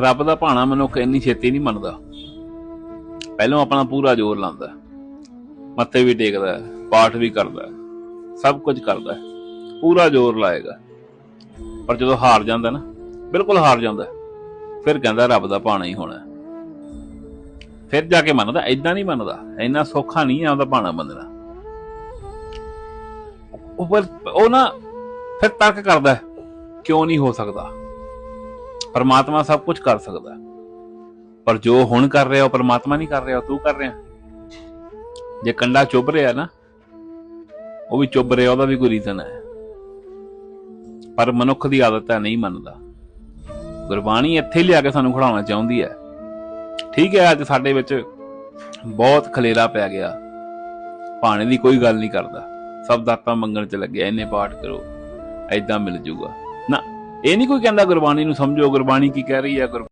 ਰੱਬ ਦਾ ਭਾਣਾ ਮਨੁੱਖ ਇੰਨੀ ਛੇਤੀ ਨਹੀਂ ਮੰਨਦਾ। ਪਹਿਲਾਂ ਆਪਣਾ ਪੂਰਾ ਜ਼ੋਰ ਲਾਉਂਦਾ ਮੱਥੇ ਵੀ ਟੇਕਦਾ ਪਾਠ ਵੀ ਕਰਦਾ ਸਭ ਕੁਝ ਕਰਦਾ ਪੂਰਾ ਜ਼ੋਰ ਲਾਏਗਾ। ਪਰ ਜਦੋਂ ਹਾਰ ਜਾਂਦਾ ਨਾ, ਬਿਲਕੁਲ ਹਾਰ ਜਾਂਦਾ ਫਿਰ ਕਹਿੰਦਾ ਰੱਬ ਦਾ ਭਾਣਾ ਹੀ ਹੋਣਾ ਫਿਰ ਜਾ ਕੇ ਮੰਨਦਾ ਐਦਾਂ ਨਹੀਂ ਮੰਨਦਾ, ਇੰਨਾ ਸੌਖਾ ਨਹੀਂ ਆ ਉਹਦਾ ਭਾਣਾ ਮੰਨਣਾ। ਉਹ ਉਹ ਨਾ ਫਿਰ ਤਰਕ ਕਰਦਾ ਕਿਉਂ ਨਹੀਂ ਹੋ ਸਕਦਾ? ਪਰਮਾਤਮਾ ਸਭ ਕੁਝ ਕਰ ਸਕਦਾ। ਪਰ ਜੋ ਹੁਣ ਕਰ ਰਿਹਾ, ਉਹ ਪਰਮਾਤਮਾ ਨਹੀਂ ਕਰ ਰਿਹਾ ਤੂੰ ਕਰ ਰਿਹਾ। ਜੇ ਕੰਡਾ ਚੁੱਭ ਰਿਹਾ ਨਾ, ਉਹ ਵੀ ਚੁੱਭ ਰਿਹਾ, ਉਹਦਾ ਵੀ ਕੋਈ ਰੀਜ਼ਨ ਹੈ। ਪਰ ਮਨੁੱਖ ਦੀ ਆਦਤ ਹੈ ਨਹੀਂ ਮੰਨਦਾ। ਗੁਰਬਾਣੀ ਇੱਥੇ ਲਿਆ ਕੇ ਸਾਨੂੰ ਖੜਾਉਣਾ ਚਾਹੁੰਦੀ ਹੈ। ਠੀਕ ਹੈ, ਅੱਜ ਸਾਡੇ ਵਿੱਚ ਬਹੁਤ ਖਲੇਰਾ ਪੈ ਗਿਆ। ਭਾਣੇ ਦੀ ਕੋਈ ਗੱਲ ਨਹੀਂ ਕਰਦਾ। ਸਭ ਦਾਤਾ ਮੰਗਣ ਚ ਲੱਗਿਆ ਇਹਨੇ ਪਾਠ ਕਰੋ ਐਦਾਂ ਮਿਲ ਜੂਗਾ। ਨਾ। ਇਹ ਨਹੀਂ ਕੋਈ ਕਹਿੰਦਾ ਗੁਰਬਾਣੀ ਨੂੰ ਸਮਝੋ ਗੁਰਬਾਣੀ ਕੀ ਕਹਿ ਰਹੀ ਹੈ ਗੁਰ